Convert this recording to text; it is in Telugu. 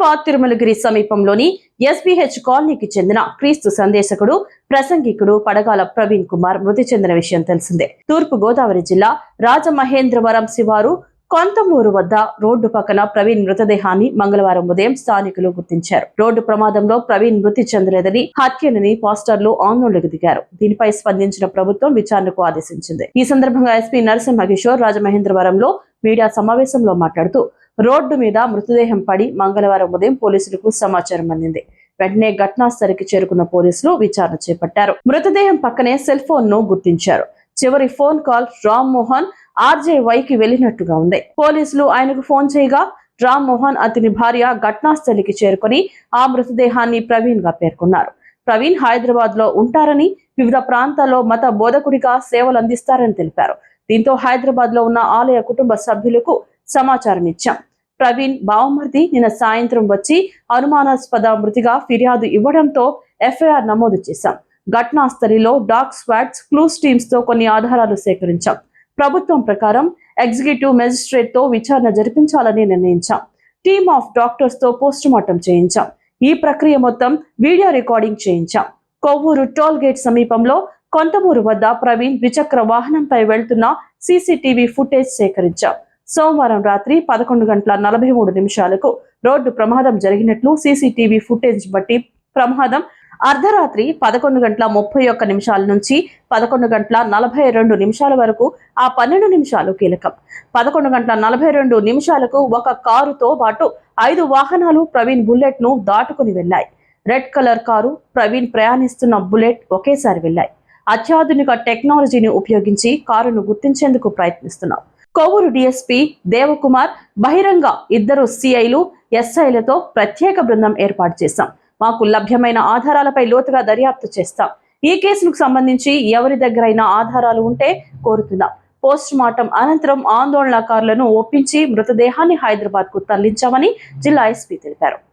హైదరాబాద్ తిరుమలగిరి సమీపంలోని ఎస్బీహెచ్ కాలనీకి చెందిన క్రీస్తు సందేశకుడు ప్రసంగికుడు పడగాల ప్రవీణ్ కుమార్ మృతి చెందిన విషయం తెలిసిందే. తూర్పు గోదావరి జిల్లా రాజమహేంద్రవరం శివారు కొంతమూరు వద్ద రోడ్డు పక్కన ప్రవీణ్ మృతదేహాన్ని మంగళవారం ఉదయం స్థానికులు గుర్తించారు. రోడ్డు ప్రమాదంలో ప్రవీణ్ మృతి చెందలేదని హత్యనని పోస్టర్లు ఆందోళనకు దిగారు. దీనిపై స్పందించిన ప్రభుత్వం విచారణకు ఆదేశించింది. ఈ సందర్భంగా ఎస్పీ నరసింహ కిషోర్ రాజమహేంద్రవరంలో మీడియా సమావేశంలో మాట్లాడుతూ రోడ్డు మీద మృతదేహం పడి మంగళవారం ఉదయం పోలీసులకు సమాచారం అందింది. వెంటనే ఘటనా స్థలికి చేరుకున్న పోలీసులు విచారణ చేపట్టారు. మృతదేహం పక్కనే సెల్ ఫోన్ను గుర్తించారు. చివరి phone call Ram Mohan RJ వైకి వెళ్ళినట్టుగా ఉంది. పోలీసులు ఆయనకు ఫోన్ చేయగా రామ్ మోహన్ అతని భార్య ఘటనా స్థలికి చేరుకుని ఆ మృతదేహాన్ని ప్రవీణ్గా పేర్కొన్నారు. ప్రవీణ్ హైదరాబాద్లో ఉంటారని వివిధ ప్రాంతాల్లో మత బోధకుడిగా సేవలు అందిస్తారని తెలిపారు. దీంతో హైదరాబాద్లో ఉన్న ఆలయ కుటుంబ సభ్యులకు సమాచారం ఇచ్చాం. ప్రవీణ్ బావమర్ది నిన్న సాయంత్రం వచ్చి అనుమానాస్పద మృతిగా ఫిర్యాదు ఇవ్వడంతో ఎఫ్ఐఆర్ నమోదు చేశాం. ఘటనా స్థలిలో డాగ్ స్వాట్స్ క్లూస్ టీమ్స్తో కొన్ని ఆధారాలు సేకరించాం. ప్రభుత్వం ప్రకారం ఎగ్జిక్యూటివ్ మెజిస్ట్రేట్తో విచారణ జరిపించాలని నిర్ణయించాం. టీమ్ ఆఫ్ డాక్టర్స్తో పోస్ట్ మార్టం చేయించాం. ఈ ప్రక్రియ మొత్తం వీడియో రికార్డింగ్ చేయించాం. కొవ్వూరు టోల్ గేట్ సమీపంలో కొంతమూరు వద్ద ప్రవీణ్ ద్విచక్ర వాహనంపై వెళ్తున్న సీసీటీవీ ఫుటేజ్ సేకరించాం. సోమవారం రాత్రి పదకొండు గంటల నలభై మూడు నిమిషాలకు రోడ్డు ప్రమాదం జరిగినట్లు సీసీటీవీ ఫుటేజ్ బట్టి ప్రమాదం. అర్ధరాత్రి పదకొండు గంటల ముప్పై ఒక్క నిమిషాల నుంచి పదకొండు గంటల నలభై రెండు నిమిషాల వరకు ఆ పన్నెండు నిమిషాలు కీలకం. పదకొండు గంటల నలభై రెండు నిమిషాలకు ఒక కారుతో పాటు ఐదు వాహనాలు ప్రవీణ్ బుల్లెట్ను దాటుకుని వెళ్ళాయి రెడ్ కలర్ కారు ప్రవీణ్ ప్రయాణిస్తున్న బుల్లెట్ ఒకేసారి వెళ్ళాయి అత్యాధునిక టెక్నాలజీని ఉపయోగించి కారును గుర్తించేందుకు ప్రయత్నిస్తున్నాం. కోవూరు డిఎస్పీ దేవకుమార్ బహిరంగ ఇద్దరు సిఐలు ఎస్ఐలతో ప్రత్యేక బృందం ఏర్పాటు చేశాం. మాకు లభ్యమైన ఆధారాలపై లోతుగా దర్యాప్తు చేస్తాం. ఈ కేసులకు సంబంధించి ఎవరి దగ్గరైనా ఆధారాలు ఉంటే కోరుతున్నాం. పోస్ట్ మార్టం అనంతరం ఆందోళనకారులను ఒప్పించి మృతదేహాన్ని హైదరాబాద్కు తరలించామని జిల్లా ఎస్పీ తెలిపారు.